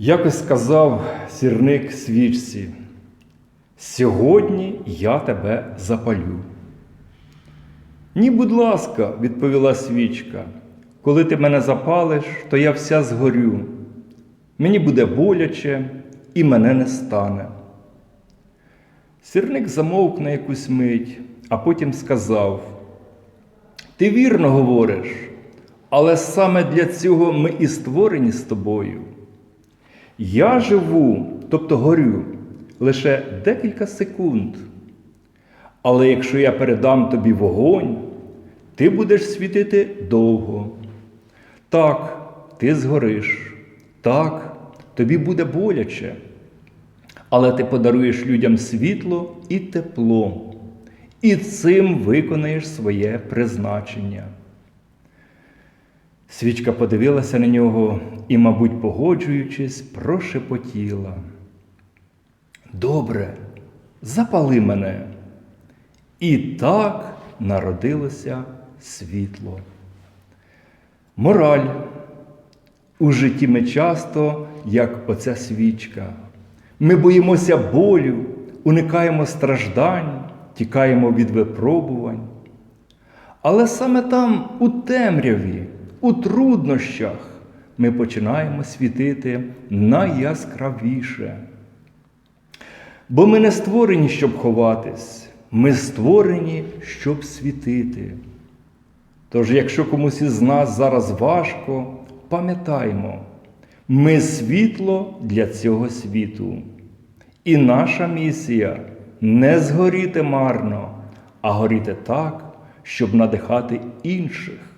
Якось сказав сірник свічці, сьогодні я тебе запалю. Ні, будь ласка, відповіла свічка, коли ти мене запалиш, то я вся згорю. Мені буде боляче і мене не стане. Сірник замовк на якусь мить, а потім сказав: Ти вірно говориш, але саме для цього ми і створені з тобою. Я живу, тобто горю, лише декілька секунд. Але якщо я передам тобі вогонь, ти будеш світити довго. Так, ти згориш, так, тобі буде боляче. Але ти подаруєш людям світло і тепло, і цим виконаєш своє призначення. Свічка подивилася на нього і, мабуть, погоджуючись, прошепотіла. Добре, запали мене. І так народилося світло. Мораль. У житті ми часто, як оця свічка. Ми боїмося болю, уникаємо страждань, тікаємо від випробувань. Але саме там, у темряві, у труднощах, ми починаємо світити найяскравіше. Бо ми не створені, щоб ховатись, ми створені, щоб світити. Тож, якщо комусь із нас зараз важко, пам'ятаймо, ми світло для цього світу. І наша місія не згоріти марно, а горіти так, щоб надихати інших.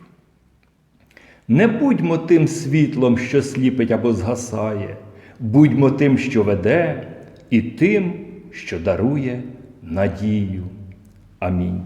Не будьмо тим світлом, що сліпить або згасає, будьмо тим, що веде, і тим, що дарує надію. Амінь.